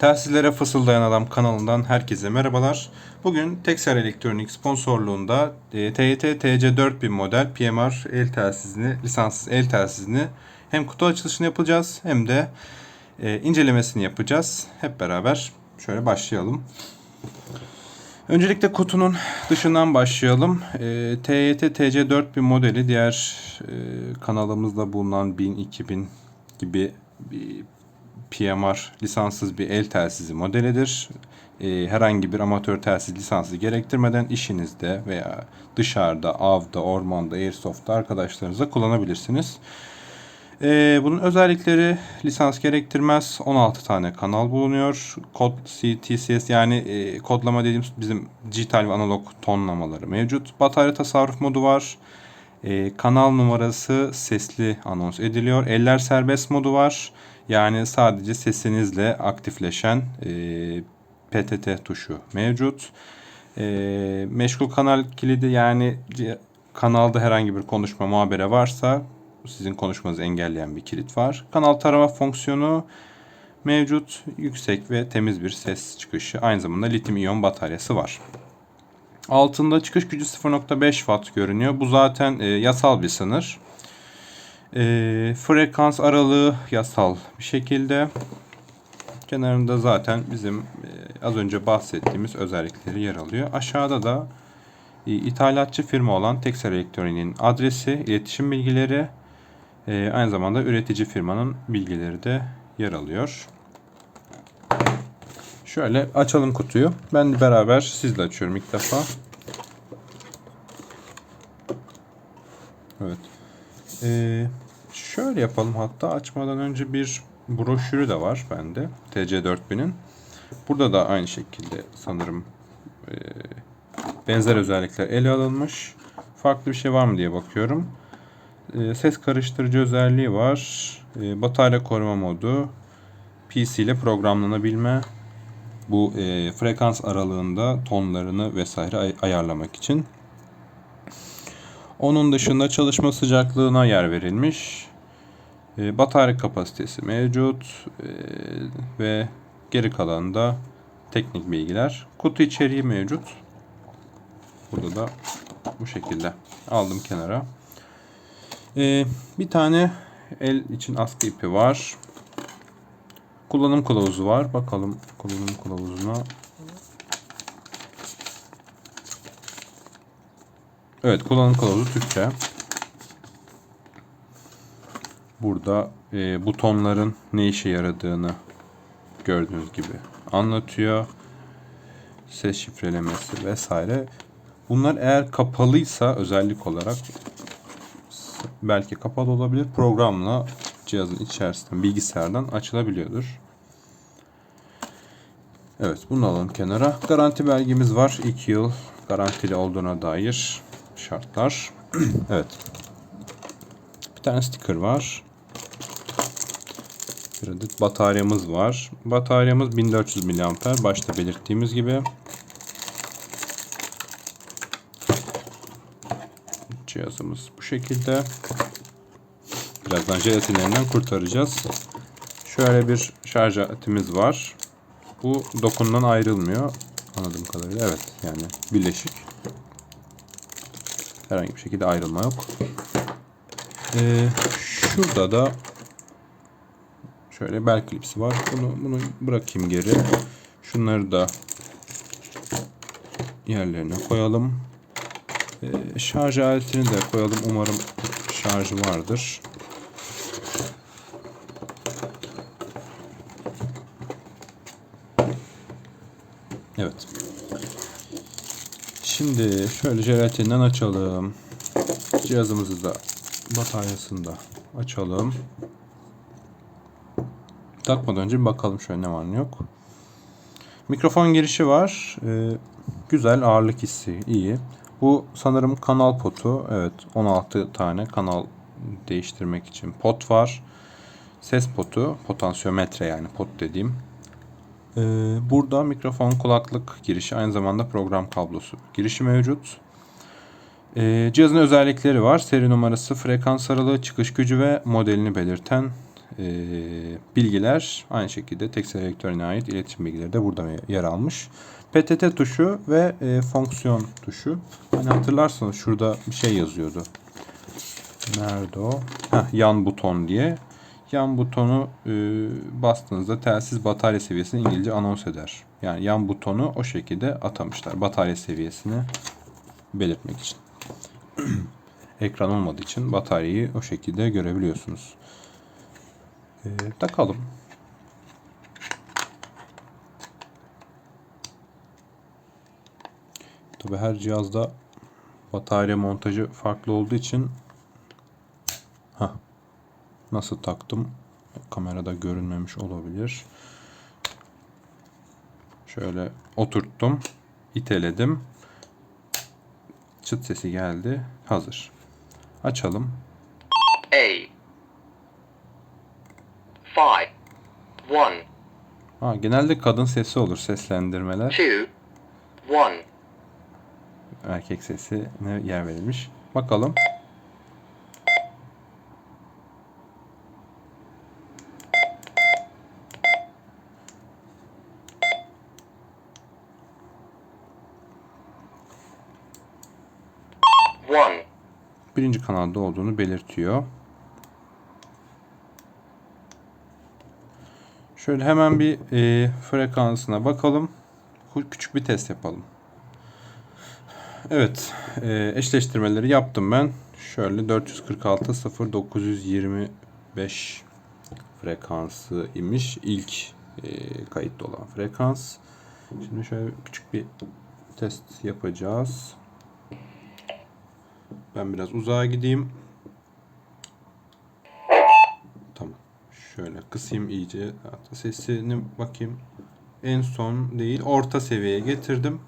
Telsizlere Fısıldayan Adam kanalından herkese merhabalar. Bugün Texer Elektronik sponsorluğunda e, TYT TC4000 model PMR el telsizini, lisanssız el telsizini hem kutu açılışını yapacağız hem de e, incelemesini yapacağız. Hep beraber şöyle başlayalım. Öncelikle kutunun dışından başlayalım. E, TYT TC4000 modeli diğer e, kanalımızda bulunan 1000, 2000 gibi bir PMR lisanssız bir el telsizi modelidir. E, herhangi bir amatör telsiz lisansı gerektirmeden işinizde veya dışarıda, avda, ormanda, airsoft'ta arkadaşlarınızla kullanabilirsiniz. E, bunun özellikleri lisans gerektirmez. 16 tane kanal bulunuyor. Kod CTCS yani e, kodlama dediğimiz bizim dijital ve analog tonlamaları mevcut. Batarya tasarruf modu var. E, kanal numarası sesli anons ediliyor. Eller serbest modu var. Yani sadece sesinizle aktifleşen e, PTT tuşu mevcut. E, meşgul kanal kilidi yani kanalda herhangi bir konuşma muhabere varsa sizin konuşmanızı engelleyen bir kilit var. Kanal tarama fonksiyonu mevcut. Yüksek ve temiz bir ses çıkışı. Aynı zamanda lityum iyon bataryası var. Altında çıkış gücü 0.5 watt görünüyor. Bu zaten e, yasal bir sınır. E, frekans aralığı yasal bir şekilde. Kenarında zaten bizim e, az önce bahsettiğimiz özellikleri yer alıyor. Aşağıda da e, ithalatçı firma olan Texer Elektronik'in adresi, iletişim bilgileri, e, aynı zamanda üretici firmanın bilgileri de yer alıyor. Şöyle açalım kutuyu. Ben beraber sizle açıyorum ilk defa. Evet. Ee, şöyle yapalım hatta açmadan önce bir broşürü de var bende. TC4000'in. Burada da aynı şekilde sanırım e, benzer özellikler ele alınmış. Farklı bir şey var mı diye bakıyorum. E, ses karıştırıcı özelliği var. E, batarya koruma modu. PC ile programlanabilme. Bu e, frekans aralığında tonlarını vesaire ay- ayarlamak için. Onun dışında çalışma sıcaklığına yer verilmiş. E, batarya kapasitesi mevcut. E, ve geri kalan da teknik bilgiler. Kutu içeriği mevcut. Burada da bu şekilde aldım kenara. E, bir tane el için askı ipi var. Kullanım kılavuzu var. Bakalım kullanım kılavuzuna. Evet kullanım kılavuzu Türkçe. Burada e, butonların ne işe yaradığını gördüğünüz gibi anlatıyor. Ses şifrelemesi vesaire. Bunlar eğer kapalıysa özellik olarak belki kapalı olabilir. Programla cihazın içerisinden bilgisayardan açılabiliyordur. Evet bunu alalım kenara. Garanti belgemiz var. 2 yıl garantili olduğuna dair şartlar. evet. Bir tane sticker var. Bir adet bataryamız var. Bataryamız 1400 mAh. Başta belirttiğimiz gibi. Cihazımız bu şekilde. Birazdan jelatinlerinden kurtaracağız. Şöyle bir şarj aletimiz var. Bu dokundan ayrılmıyor. Anladığım kadarıyla evet yani birleşik. Herhangi bir şekilde ayrılma yok. Ee, şurada da şöyle bel klipsi var. Bunu bunu bırakayım geri. Şunları da yerlerine koyalım. Ee, şarj aletini de koyalım. Umarım şarjı vardır. Evet. Şimdi şöyle jelatinden açalım. Cihazımızı da bataryasını da açalım. Takmadan önce bir bakalım şöyle ne var ne yok. Mikrofon girişi var. Ee, güzel ağırlık hissi iyi. Bu sanırım kanal potu. Evet 16 tane kanal değiştirmek için pot var. Ses potu, potansiyometre yani pot dediğim. Ee, burada mikrofon kulaklık girişi aynı zamanda program kablosu girişi mevcut. Ee, cihazın özellikleri var. Seri numarası, frekans aralığı, çıkış gücü ve modelini belirten e, bilgiler aynı şekilde tekstil elektroniğe ait iletişim bilgileri de burada yer almış. PTT tuşu ve e, fonksiyon tuşu. Hani hatırlarsanız şurada bir şey yazıyordu. Nerede o? Heh, yan buton diye. Yan butonu e, bastığınızda telsiz batarya seviyesini İngilizce anons eder. Yani yan butonu o şekilde atamışlar. Batarya seviyesini belirtmek için. Ekran olmadığı için bataryayı o şekilde görebiliyorsunuz. E, takalım. Tabi her cihazda batarya montajı farklı olduğu için. Nasıl taktım? Kamerada görünmemiş olabilir. Şöyle oturttum. iteledim. Çıt sesi geldi. Hazır. Açalım. A. Five. One. Ha, genelde kadın sesi olur seslendirmeler. Two. One. Erkek sesi ne yer verilmiş. Bakalım. One. birinci kanalda olduğunu belirtiyor. Şöyle hemen bir e, frekansına bakalım. Küçük bir test yapalım. Evet, e, eşleştirmeleri yaptım ben. Şöyle 446 0 925 frekansı imiş. İlk e, kayıtlı olan frekans. Şimdi şöyle küçük bir test yapacağız. Ben biraz uzağa gideyim. Tamam. Şöyle kısayım iyice. Hatta sesini bakayım. En son değil orta seviyeye getirdim.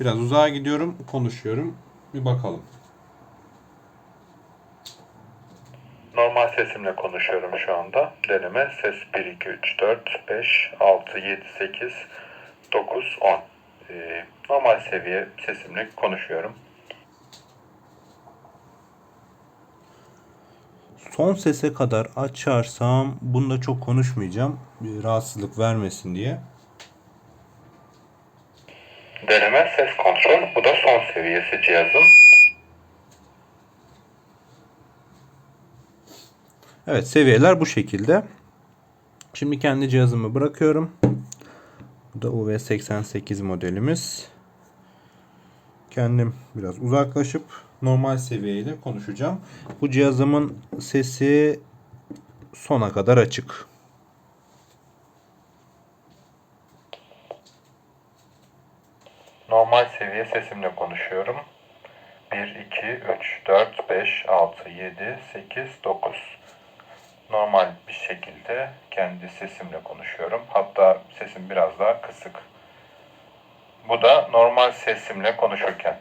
Biraz uzağa gidiyorum. Konuşuyorum. Bir bakalım. Normal sesimle konuşuyorum şu anda. Deneme ses 1, 2, 3, 4, 5, 6, 7, 8, 9, 10. Ee, normal seviye sesimle konuşuyorum. Son sese kadar açarsam bunda çok konuşmayacağım. Bir rahatsızlık vermesin diye. Deneme ses kontrol. Bu da son seviyesi cihazın. Evet seviyeler bu şekilde. Şimdi kendi cihazımı bırakıyorum. Bu da UV88 modelimiz. Kendim biraz uzaklaşıp normal seviyeyle konuşacağım. Bu cihazımın sesi sona kadar açık. Normal seviye sesimle konuşuyorum. 1, 2, 3, 4, 5, 6, 7, 8, 9. Normal bir şekilde kendi sesimle konuşuyorum. Hatta sesim biraz daha kısık. Bu da normal sesimle konuşurken.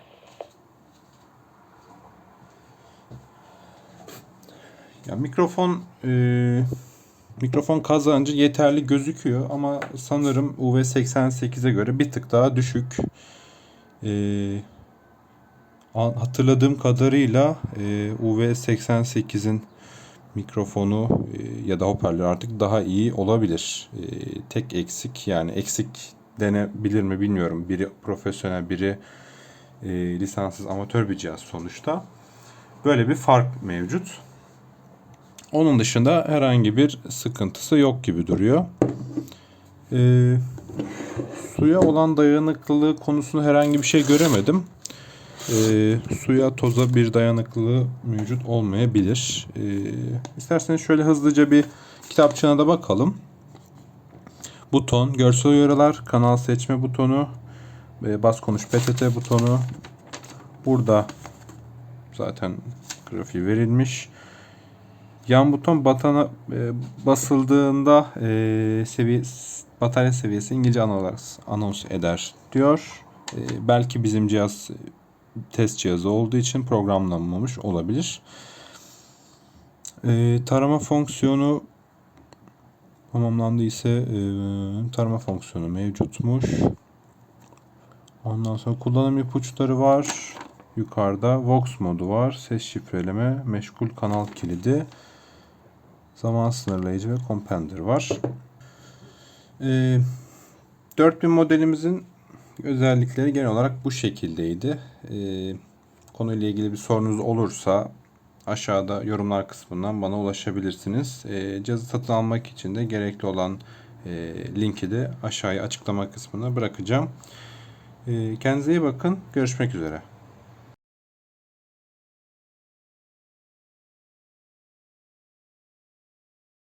Ya mikrofon e, mikrofon kazancı yeterli gözüküyor ama sanırım UV88'e göre bir tık daha düşük. E, hatırladığım kadarıyla e, UV88'in mikrofonu e, ya da hoparlör artık daha iyi olabilir. E, tek eksik yani eksik denebilir mi bilmiyorum. Biri profesyonel biri e, lisanssız amatör bir cihaz sonuçta. Böyle bir fark mevcut. Onun dışında herhangi bir sıkıntısı yok gibi duruyor. Ee, suya olan dayanıklılığı konusunda herhangi bir şey göremedim. Ee, suya toza bir dayanıklılığı mevcut olmayabilir. Ee, isterseniz şöyle hızlıca bir kitapçığına da bakalım. Buton, görsel uyarılar, kanal seçme butonu, e, bas konuş PTT butonu. Burada zaten grafiği verilmiş. Yan buton batana e, basıldığında e, seviye batarya seviyesi İngilizce anons, anons eder diyor. E, belki bizim cihaz e, test cihazı olduğu için programlanmamış olabilir. E, tarama fonksiyonu tamamlandıysa e, tarama fonksiyonu mevcutmuş. Ondan sonra kullanım ipuçları var. Yukarıda Vox modu var. Ses şifreleme, meşgul kanal kilidi. Zaman sınırlayıcı ve compender var. Ee, 4000 modelimizin özellikleri genel olarak bu şekildeydi. Ee, konuyla ilgili bir sorunuz olursa aşağıda yorumlar kısmından bana ulaşabilirsiniz. Ee, cihazı satın almak için de gerekli olan e, linki de aşağıya açıklama kısmına bırakacağım. Ee, kendinize iyi bakın. Görüşmek üzere.